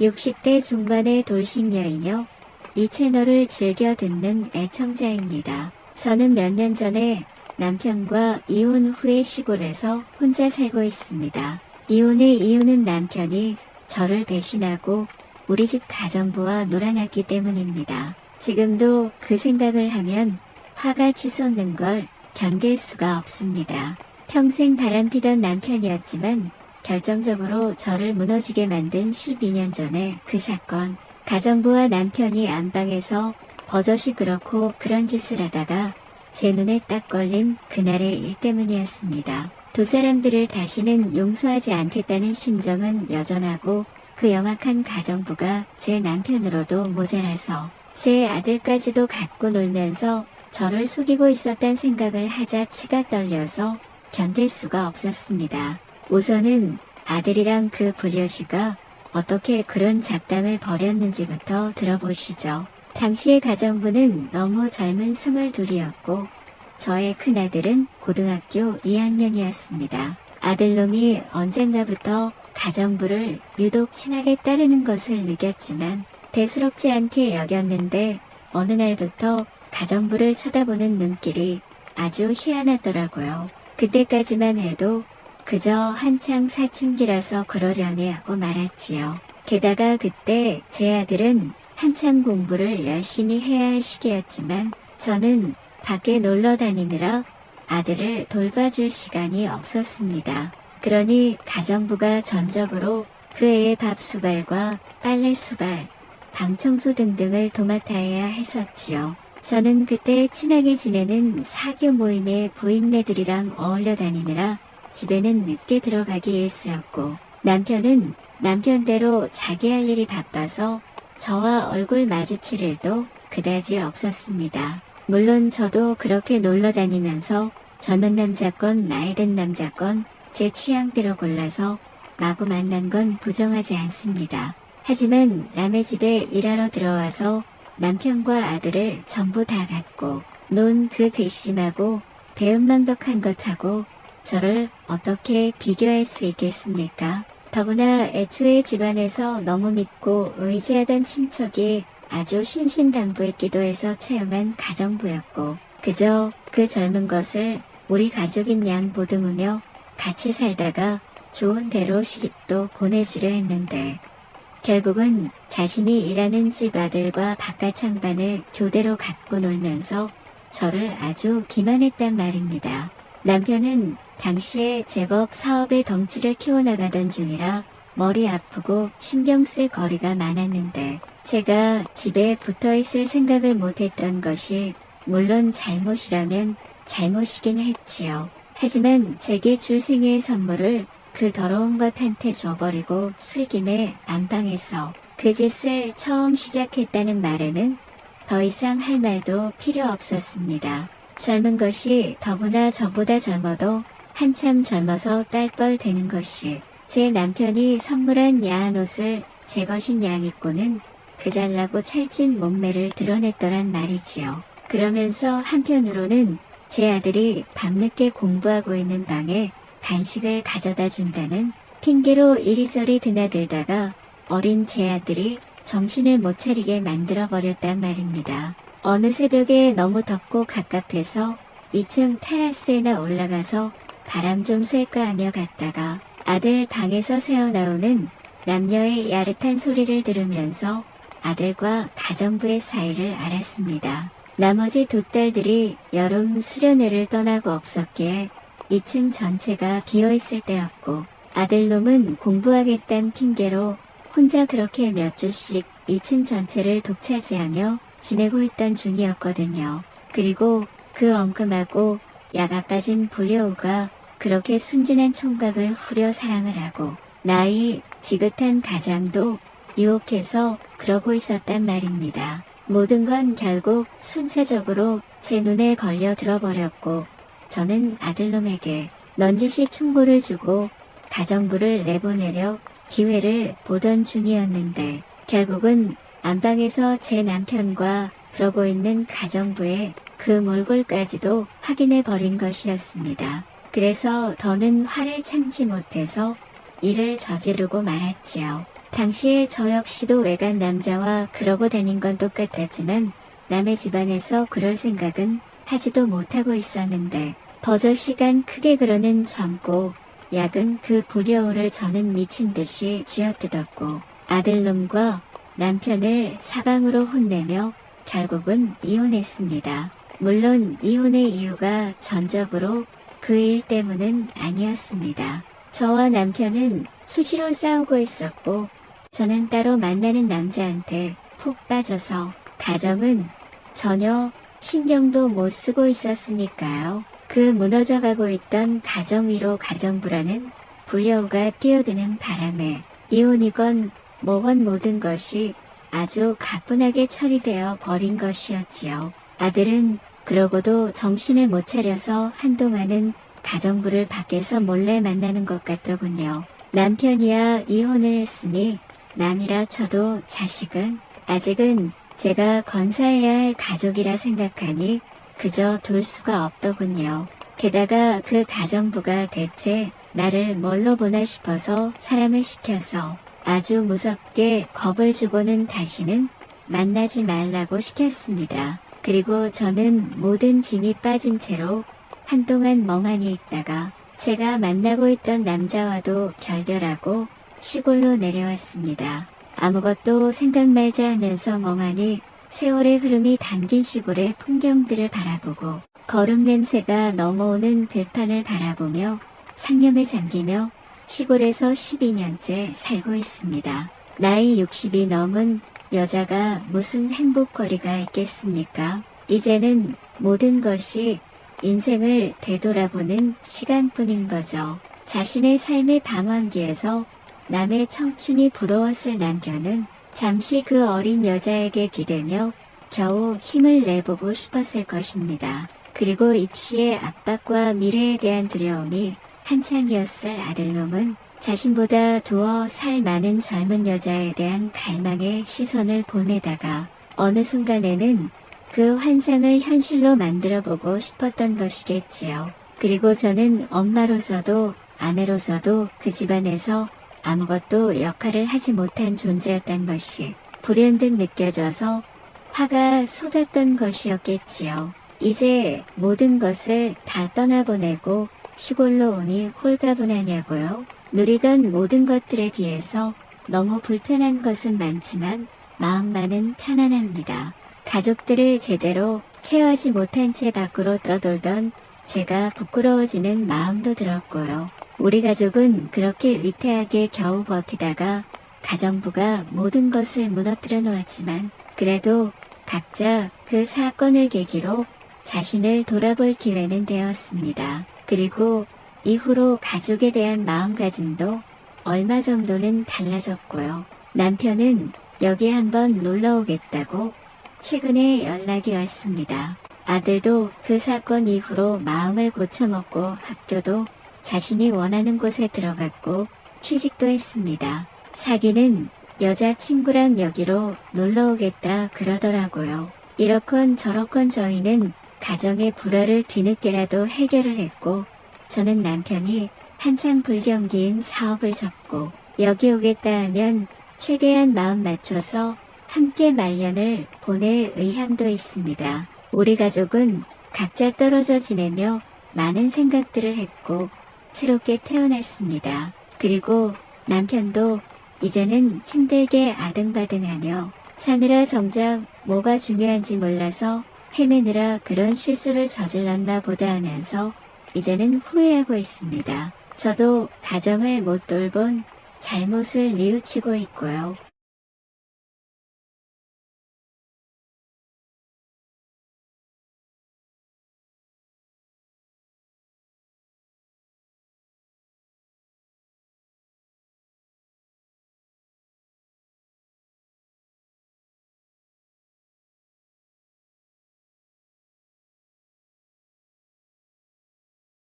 60대 중반의 돌싱녀이며 이 채널을 즐겨 듣는 애청자입니다. 저는 몇 년 전에 남편과 이혼 후에 시골에서 혼자 살고 있습니다. 이혼의 이유는 남편이 저를 배신하고 우리 집 가정부와 놀아났기 때문입니다. 지금도 그 생각을 하면 화가 치솟는 걸 견딜 수가 없습니다. 평생 바람피던 남편이었지만 결정적으로 저를 무너지게 만든 12년 전의 그 사건. 가정부와 남편이 안방에서 버젓이 그렇고 그런 짓을 하다가 제 눈에 딱 걸린 그날의 일 때문이었습니다. 두 사람들을 다시는 용서하지 않겠다는 심정은 여전하고 그 영악한 가정부가 제 남편으로도 모자라서 제 아들까지도 갖고 놀면서 저를 속이고 있었단 생각을 하자 치가 떨려서 견딜 수가 없었습니다. 우선은 아들이랑 그 불려시가 어떻게 그런 작당을 벌였는지부터 들어보시죠. 당시의 가정부는 너무 젊은 스물둘이었고 저의 큰아들은 고등학교 2학년이었습니다. 아들놈이 언젠가부터 가정부를 유독 친하게 따르는 것을 느꼈지만 대수롭지 않게 여겼는데 어느 날부터 가정부를 쳐다보는 눈길이 아주 희한하더라고요. 그때까지만 해도 그저 한창 사춘기라서 그러려니 하고 말았지요. 게다가 그때 제 아들은 한참 공부를 열심히 해야 할 시기였지만 저는 밖에 놀러 다니느라 아들을 돌봐줄 시간이 없었습니다. 그러니 가정부가 전적으로 그 애의 밥 수발과 빨래 수발, 방 청소 등등을 도맡아야 했었지요. 저는 그때 친하게 지내는 사교 모임의 부인네들이랑 어울려 다니느라 집에는 늦게 들어가기 일쑤였고 남편은 남편대로 자기 할 일이 바빠서 저와 얼굴 마주칠 일도 그다지 없었습니다. 물론 저도 그렇게 놀러 다니면서 젊은 남자건 나이 든 남자건 제 취향대로 골라서 마구 만난 건 부정하지 않습니다. 하지만 남의 집에 일하러 들어와서 남편과 아들을 전부 다 갖고 논 그 괘씸하고 배은망덕한 것하고 저를 어떻게 비교할 수 있겠습니까? 더구나 애초에 집안에서 너무 믿고 의지하던 친척이 아주 신신당부했기도 해서 채용한 가정부였고 그저 그 젊은 것을 우리 가족인 양 보듬으며 같이 살다가 좋은 대로 시집도 보내주려 했는데 결국은 자신이 일하는 집 아들과 바깥 창반을 교대로 갖고 놀면서 저를 아주 기만했단 말입니다. 남편은 당시에 제법 사업의 덩치를 키워나가던 중이라 머리 아프고 신경 쓸 거리가 많았는데 제가 집에 붙어 있을 생각을 못했던 것이 물론 잘못이라면 잘못이긴 했지요. 하지만 제게 줄 생일 선물을 그 더러운 것한테 줘버리고 술김에 안방에서 그 짓을 처음 시작했다는 말에는 더 이상 할 말도 필요 없었습니다. 젊은 것이 더구나 저보다 젊어도 한참 젊어서 딸뻘 되는 것이 제 남편이 선물한 야한 옷을 제 것인 양 입고는 그 잘나고 찰진 몸매를 드러냈더란 말이지요. 그러면서 한편으로는 제 아들이 밤늦게 공부하고 있는 방에 간식을 가져다 준다는 핑계로 이리저리 드나들다가 어린 제 아들이 정신을 못 차리게 만들어 버렸단 말입니다. 어느 새벽에 너무 덥고 갑갑해서 2층 테라스에나 올라가서 바람 좀 쐴까 하며 갔다가 아들 방에서 새어나오는 남녀의 야릇한 소리를 들으면서 아들과 가정부의 사이를 알았습니다. 나머지 두 딸들이 여름 수련회를 떠나고 없었기에 2층 전체가 비어있을 때였고 아들놈은 공부하겠다는 핑계로 혼자 그렇게 몇 주씩 2층 전체를 독차지하며 지내고 있던 중이었거든요. 그리고 그 엉금하고 야가 빠진 불려우가 그렇게 순진한 총각을 후려 사랑을 하고 나이 지긋한 가장도 유혹해서 그러고 있었단 말입니다. 모든 건 결국 순차적으로 제 눈에 걸려 들어버렸고 저는 아들놈에게 넌지시 충고를 주고 가정부를 내보내려 기회를 보던 중이었는데 결국은 안방에서 제 남편과 그러고 있는 가정부의 그 몰골까지도 확인해 버린 것이었습니다. 그래서 더는 화를 참지 못해서 일을 저지르고 말았지요. 당시에 저 역시도 외간 남자와 그러고 다닌 건 똑같았지만 남의 집안에서 그럴 생각은 하지도 못하고 있었는데 버젓이간 크게 그러는 젊고 약은 그 불효를 저는 미친 듯이 쥐어뜯었고 아들놈과 남편을 사방으로 혼내며 결국은 이혼했습니다. 물론 이혼의 이유가 전적으로 그 일 때문은 아니었습니다. 저와 남편은 수시로 싸우고 있었고 저는 따로 만나는 남자한테 푹 빠져서 가정은 전혀 신경도 못 쓰고 있었으니까요. 그 무너져가고 있던 가정 위로 가정부라는 불려우가 뛰어드는 바람에 이혼이건 뭐건 모든 것이 아주 가뿐하게 처리되어 버린 것이었지요. 아들은 그러고도 정신을 못 차려서 한동안은 가정부를 밖에서 몰래 만나는 것 같더군요. 남편이야 이혼을 했으니 남이라 쳐도 자식은 아직은 제가 건사해야 할 가족이라 생각하니 그저 둘 수가 없더군요. 게다가 그 가정부가 대체 나를 뭘로 보나 싶어서 사람을 시켜서 아주 무섭게 겁을 주고는 다시는 만나지 말라고 시켰습니다. 그리고 저는 모든 진이 빠진 채로 한동안 멍하니 있다가 제가 만나고 있던 남자와도 결별하고 시골로 내려왔습니다. 아무것도 생각 말자 하면서 멍하니 세월의 흐름이 담긴 시골의 풍경들을 바라보고 거름 냄새가 넘어오는 들판을 바라보며 상념에 잠기며 시골에서 12년째 살고 있습니다. 나이 60이 넘은 여자가 무슨 행복거리가 있겠습니까? 이제는 모든 것이 인생을 되돌아보는 시간뿐인 거죠. 자신의 삶의 방황기에서 남의 청춘이 부러웠을 남편은 잠시 그 어린 여자에게 기대며 겨우 힘을 내보고 싶었을 것입니다. 그리고 입시의 압박과 미래에 대한 두려움이 한창이었을 아들놈은 자신보다 두어 살 많은 젊은 여자에 대한 갈망의 시선을 보내다가 어느 순간에는 그 환상을 현실로 만들어 보고 싶었던 것이겠지요. 그리고 저는 엄마로서도 아내로서도 그 집안에서 아무것도 역할을 하지 못한 존재였던 것이 불현듯 느껴져서 화가 쏟았던 것이었겠지요. 이제 모든 것을 다 떠나보내고 시골로 오니 홀가분하냐고요. 누리던 모든 것들에 비해서 너무 불편한 것은 많지만 마음만은 편안합니다. 가족들을 제대로 케어하지 못한 채 밖으로 떠돌던 제가 부끄러워지는 마음도 들었고요. 우리 가족은 그렇게 위태하게 겨우 버티다가 가정부가 모든 것을 무너뜨려 놓았지만 그래도 각자 그 사건을 계기로 자신을 돌아볼 기회는 되었습니다. 그리고 이후로 가족에 대한 마음가짐도 얼마 정도는 달라졌고요. 남편은 여기 한번 놀러 오겠다고 최근에 연락이 왔습니다. 아들도 그 사건 이후로 마음을 고쳐먹고 학교도 자신이 원하는 곳에 들어갔고 취직도 했습니다. 사기는 여자친구랑 여기로 놀러 오겠다 그러더라고요. 이렇건 저렇건 저희는 가정의 불화를 뒤늦게라도 해결을 했고 저는 남편이 한창 불경기인 사업을 접고 여기 오겠다 하면 최대한 마음 맞춰서 함께 말년을 보낼 의향도 있습니다. 우리 가족은 각자 떨어져 지내며 많은 생각들을 했고 새롭게 태어났습니다. 그리고 남편도 이제는 힘들게 아등바등하며 사느라 정작 뭐가 중요한지 몰라서 헤매느라 그런 실수를 저질렀나 보다 하면서 이제는 후회하고 있습니다. 저도 가정을 못 돌본 잘못을 뉘우치고 있고요.